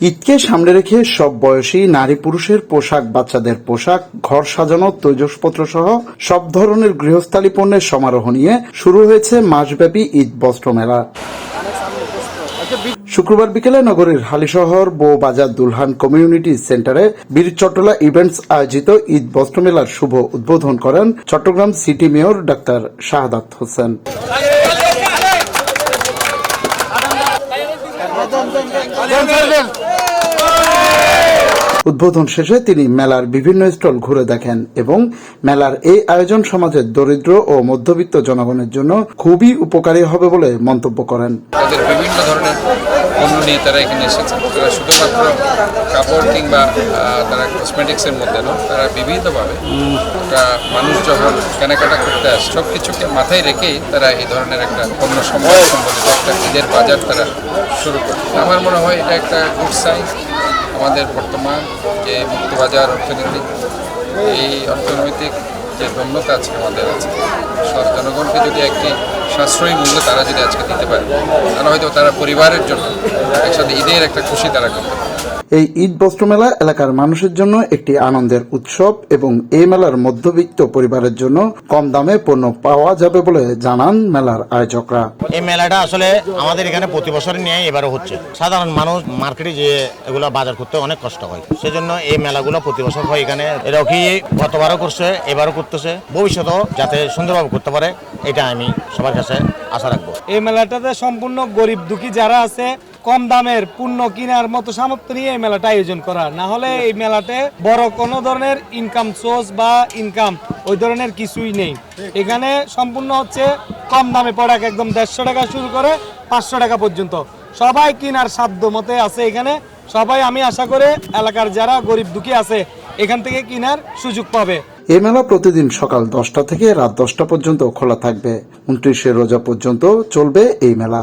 ঈদকে সামনে রেখে সব বয়সী নারী পুরুষের পোশাক বাচ্চাদের পোশাক ঘর সাজানো তৈজসপত্র সহ সব ধরনের গৃহস্থালী পণ্যের সমারোহ নিয়ে শুরু হয়েছে মাসব্যাপী ঈদ বস্ত্র মেলা শুক্রবার বিকেলে নগরীর হালিশহর বৌবাজার দুলহান কমিউনিটি সেন্টারে বীর চট্টলা ইভেন্টস আয়োজিত ঈদ বস্ত্র মেলার শুভ উদ্বোধন করেন চট্টগ্রাম সিটি মেয়র ডাক্তার শাহাদাত হোসেন উদ্বোধন শেষে তিনি মেলার বিভিন্ন স্টল ঘুরে দেখেন এবং মেলার এই আয়োজন সমাজের দরিদ্র ও মধ্যবিত্ত জনগণের জন্য খুবই উপকারী হবে বলে মন্তব্য করেন। তাদের বিভিন্ন ধরনের পণ্য নিয়ে তারা এখানে এসেছে। তারা শুধুমাত্র কাপড় কিংবা তারা কসমেটিক্সের মধ্যে নয়, তারা বিভিন্নভাবে একটা মানুষ যখন কেনাকাটা করতে আসে সব কিছুকে মাথায় রেখেই তারা এই ধরনের একটা পণ্য সম্বলিত একটা ঈদের বাজার তারা শুরু করে। আমার মনে হয় এটা একটা গুড সাইন আমাদের বর্তমান যে মুক্তবাজার অর্থনীতি, এই অর্থনৈতিক যে ধন্যতা আজকে আমাদের আছে জনগণকে যদি একটি সাশ্রয়ী মূল্য তারা যদি আজকে দিতে পারে, তাহলে হয়তো তারা পরিবারের জন্য একসাথে ঈদের একটা খুশি তারা করতে পারে। এই ঈদ বস্ত্র মেলা এলাকার মানুষের জন্য একটি আনন্দের উৎসব এবং এই মেলার মধ্যবিত্ত পরিবারের জন্য কম দামে পণ্য পাওয়া যাবে বলে জানান মেলার আয়োজকরা। এই মেলাটা আসলে আমাদের এখানে প্রতি বছর নিয়ে এবারও হচ্ছে। সাধারণ মানুষ মার্কেটে যে এগুলো বাজার করতে অনেক কষ্ট হয়। সেজন্য এই মেলাগুলো প্রতি বছর হয় এখানে। এরাও কি গতবারও করছে এবারও করতেছে। ভবিষ্যতেও যাতে সুন্দরভাবে করতে পারে এটা আমি সবার কাছে আশা রাখব। এই মেলাটাতে সম্পূর্ণ গরিব দুঃখী যারা আছে কম দামের পণ্য কেনার মতো সামর্থ্য নিয়ে এই মেলাটা আয়োজন করা। না হলে এই মেলাতে বড় কোনো ধরনের ইনকাম সোর্স বা ইনকাম ওই ধরনের কিছুই নেই। এখানে সম্পূর্ণ হচ্ছে কম দামে প্রোডাক্ট, একদম দেড়শো টাকা শুরু করে পাঁচশো টাকা পর্যন্ত। সবাই কেনার সাধ্য মতে আছে এখানে। সবাই আমি আশা করে এলাকার যারা গরিব দুঃখী আছে, এখান থেকে কেনার সুযোগ পাবে। এই মেলা প্রতিদিন সকাল দশটা থেকে রাত দশটা পর্যন্ত খোলা থাকবে। উনত্রিশে রোজা পর্যন্ত চলবে এই মেলা।